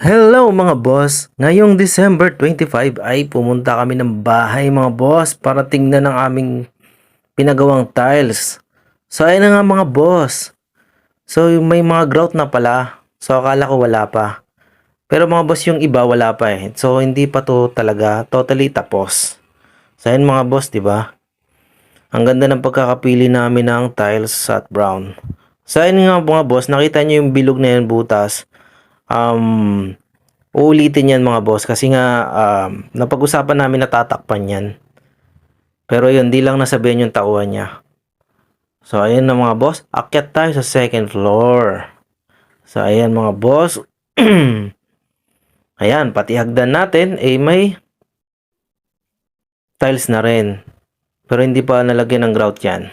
Hello mga boss! Ngayong December 25 ay pumunta kami ng bahay mga boss para tingnan ang aming pinagawang tiles. So ayun nga mga boss. So may mga grout na pala. So akala ko wala pa. Pero mga boss yung iba wala pa eh. So hindi pa to talaga totally tapos. So ayun mga boss, di ba? Ang ganda ng pagkakapili namin ng tiles at brown. So ayun nga mga boss, nakita niyo yung bilog na yan butas. Um, uulitin yan mga boss kasi nga um, napag-usapan namin na tatakpan yan. Pero yun, di lang nasabihan yung tauhan niya. So ayun na mga boss, akyat tayo sa second floor. So ayan mga boss. ayan, pati hagdan natin eh may tiles na rin. Pero hindi pa nalagyan ng grout yan.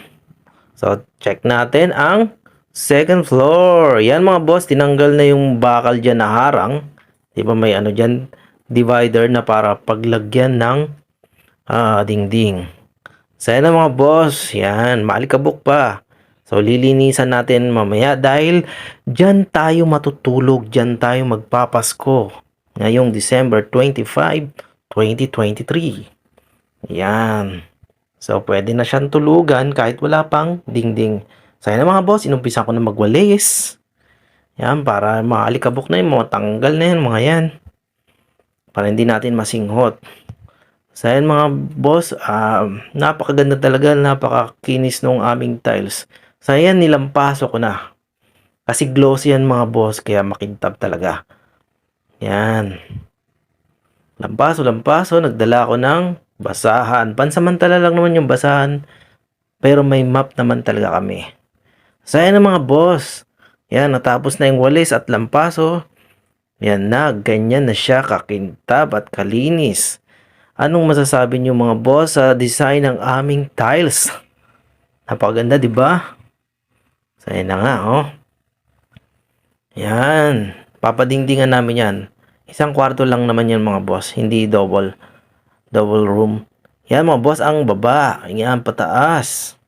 So check natin ang Second floor. Yan mga boss, tinanggal na yung bakal dyan na harang. Di ba may ano dyan, divider na para paglagyan ng ah, dingding. So yan na mga boss, yan, maalikabok pa. So lilinisan natin mamaya dahil dyan tayo matutulog, dyan tayo magpapasko. Ngayong December 25, 2023. Yan. So pwede na siyang tulugan kahit wala pang dingding. So yan na mga boss, inumpisa ko na magwalis. Yan, para maalikabok na yun, mga tanggal na yan, mga yan. Para hindi natin masinghot. So yan mga boss, ah, napakaganda talaga, napakakinis nung aming tiles. So yan, nilampaso ko na. Kasi glossy yan mga boss, kaya makintab talaga. Yan. Lampaso, lampaso, nagdala ko ng basahan. Pansamantala lang naman yung basahan. Pero may map naman talaga kami. So yan ang mga boss. Yan, natapos na yung walis at lampaso. Yan na, ganyan na siya kakintab at kalinis. Anong masasabi niyo mga boss sa design ng aming tiles? Napakaganda, di ba? So na nga, oh. Yan. Papadingdingan namin yan. Isang kwarto lang naman yan mga boss. Hindi double. Double room. Yan mga boss, ang baba. Yan, pataas.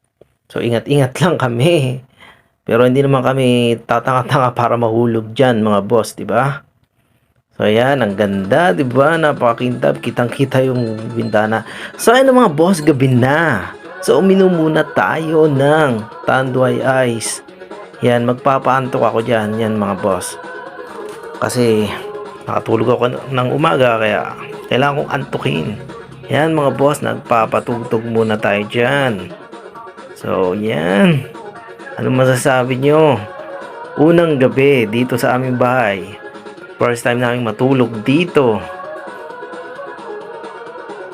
So ingat-ingat lang kami. Pero hindi naman kami tatanga-tanga para mahulog dyan mga boss, di ba? So ayan, ang ganda, di ba? Napakakintab, kitang-kita yung bintana. So ayan mga boss, gabi na. So uminom muna tayo ng Tanduay Ice. Yan, magpapaantok ako dyan, yan mga boss. Kasi nakatulog ako ng umaga kaya kailangan kong antukin. Yan mga boss, nagpapatugtog muna tayo dyan. So yan. Ano masasabi nyo? Unang gabi dito sa aming bahay. First time namin matulog dito.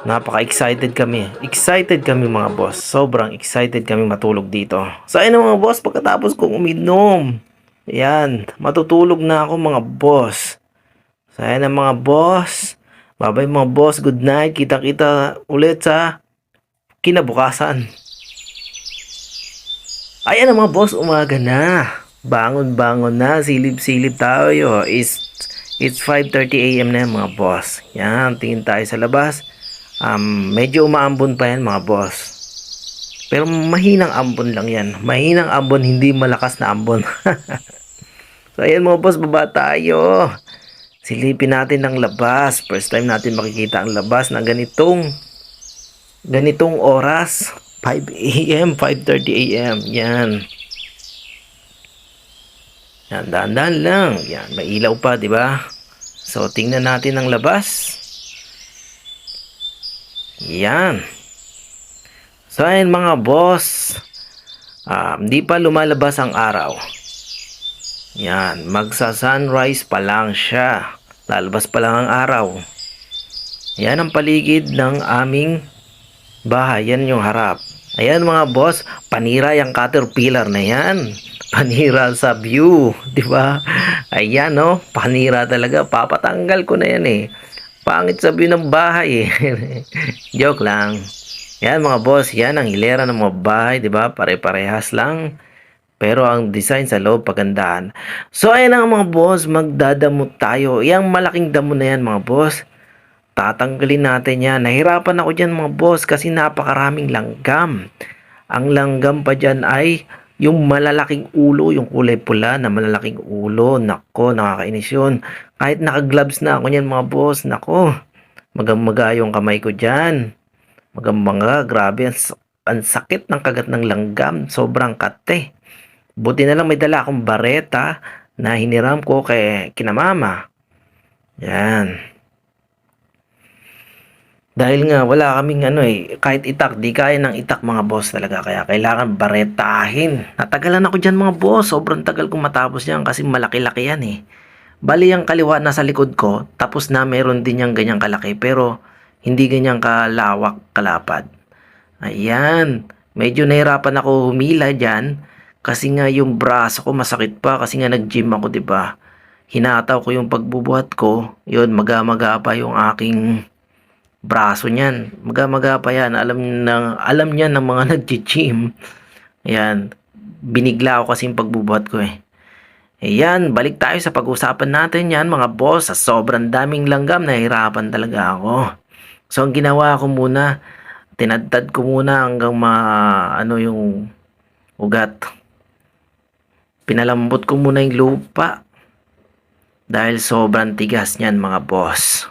Napaka-excited kami. Excited kami mga boss. Sobrang excited kami matulog dito. So ayun mga boss, pagkatapos kong uminom. Yan, matutulog na ako mga boss. So ayun mga boss. Bye-bye mga boss. Good night. Kita-kita ulit sa kinabukasan. Ayan na mga boss, umaga na. Bangon-bangon na, silip-silip tayo. It's, it's 5.30 a.m. na mga boss. Yan, tingin tayo sa labas. Um, medyo umaambon pa yan mga boss. Pero mahinang ambon lang yan. Mahinang ambon, hindi malakas na ambon. so ayan mga boss, baba tayo. Silipin natin ang labas. First time natin makikita ang labas na ganitong ganitong oras. 5 a.m., 5.30 a.m. Yan. Yan, dahan-dahan lang. Yan, may ilaw pa, di ba? So, tingnan natin ang labas. Yan. So, ayun mga boss. Um, di pa lumalabas ang araw. Yan, magsa-sunrise pa lang siya. Lalabas pa lang ang araw. Yan ang paligid ng aming bahay. Yan yung harap. Ayan mga boss, panira yung caterpillar na yan. Panira sa view, di ba? Ayan no, panira talaga. Papatanggal ko na yan eh. Pangit sa view ng bahay eh. Joke lang. Yan mga boss, yan ang hilera ng mga bahay, di ba? Pare-parehas lang. Pero ang design sa loob pagandahan. So ayan ang mga boss, magdadamot tayo. Yang malaking damo na yan mga boss. Tatanggalin natin yan. Nahirapan ako dyan mga boss kasi napakaraming langgam. Ang langgam pa dyan ay Yung malalaking ulo, yung kulay pula na malalaking ulo, nako, nakakainis yun. Kahit naka-gloves na ako niyan mga boss, nako, magamaga yung kamay ko dyan. Magamaga, grabe, ang, ang sakit ng kagat ng langgam, sobrang kate. Buti na lang may dala akong bareta na hiniram ko kay kinamama. Yan. Dahil nga wala kaming ano eh, kahit itak, di kaya ng itak mga boss talaga. Kaya kailangan baretahin. Natagalan ako dyan mga boss. Sobrang tagal kong matapos yan kasi malaki-laki yan eh. Bali yung kaliwa nasa likod ko, tapos na meron din yung ganyang kalaki pero hindi ganyang kalawak, kalapad. Ayan. Medyo nahirapan ako humila dyan kasi nga yung braso ko masakit pa kasi nga nag-gym ako, ba? Hinataw ko yung pagbubuhat ko. Yun, maga-maga pa yung aking braso niyan. Maga-maga pa yan. Alam ng alam niya ng mga nag-gym. Ayan. Binigla ako kasi yung pagbubuhat ko eh. Ayan, balik tayo sa pag-usapan natin yan mga boss. Sa sobrang daming langgam, nahihirapan talaga ako. So, ang ginawa ko muna, tinadtad ko muna hanggang ma, ano yung ugat. Pinalambot ko muna yung lupa. Dahil sobrang tigas niyan mga boss.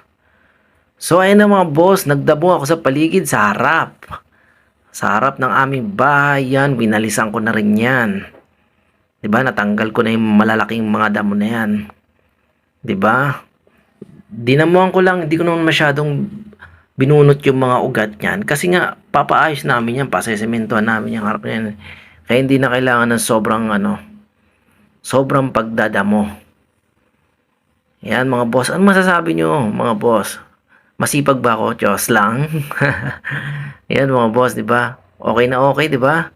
So, ayun na mga boss, nagdabo ako sa paligid sa harap. Sa harap ng aming bahay yan, binalisan ko na rin yan. ba? Natanggal ko na yung malalaking mga damo na 'yan. ba? Dinamuhan ko lang, hindi ko naman masyadong binunot yung mga ugat niyan kasi nga papaayos namin yan, pasesementohan namin yung harap niyan. Kaya hindi na kailangan ng sobrang ano, sobrang pagdadamo. Yan mga boss, ano masasabi nyo mga boss? Masipag ba ako? Diyos lang. Yan mga boss, 'di ba? Okay na okay, 'di ba?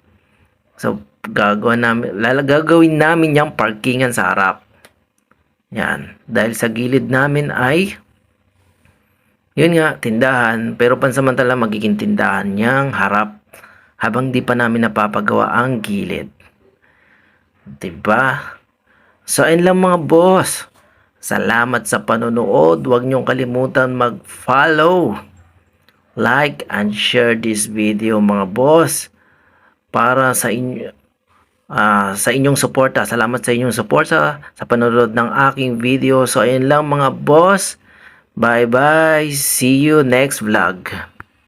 So, gagawin namin, lalagagawin namin yung parkingan sa harap. Yan. Dahil sa gilid namin ay, yun nga, tindahan. Pero pansamantala magiging tindahan niyang harap habang di pa namin napapagawa ang gilid. Diba? So, ayun lang mga boss. Salamat sa panonood. Huwag niyong kalimutan mag-follow, like, and share this video mga boss para sa inyo ah, sa inyong suporta. Salamat sa inyong suporta sa panonood ng aking video. So ayun lang mga boss. Bye bye. See you next vlog.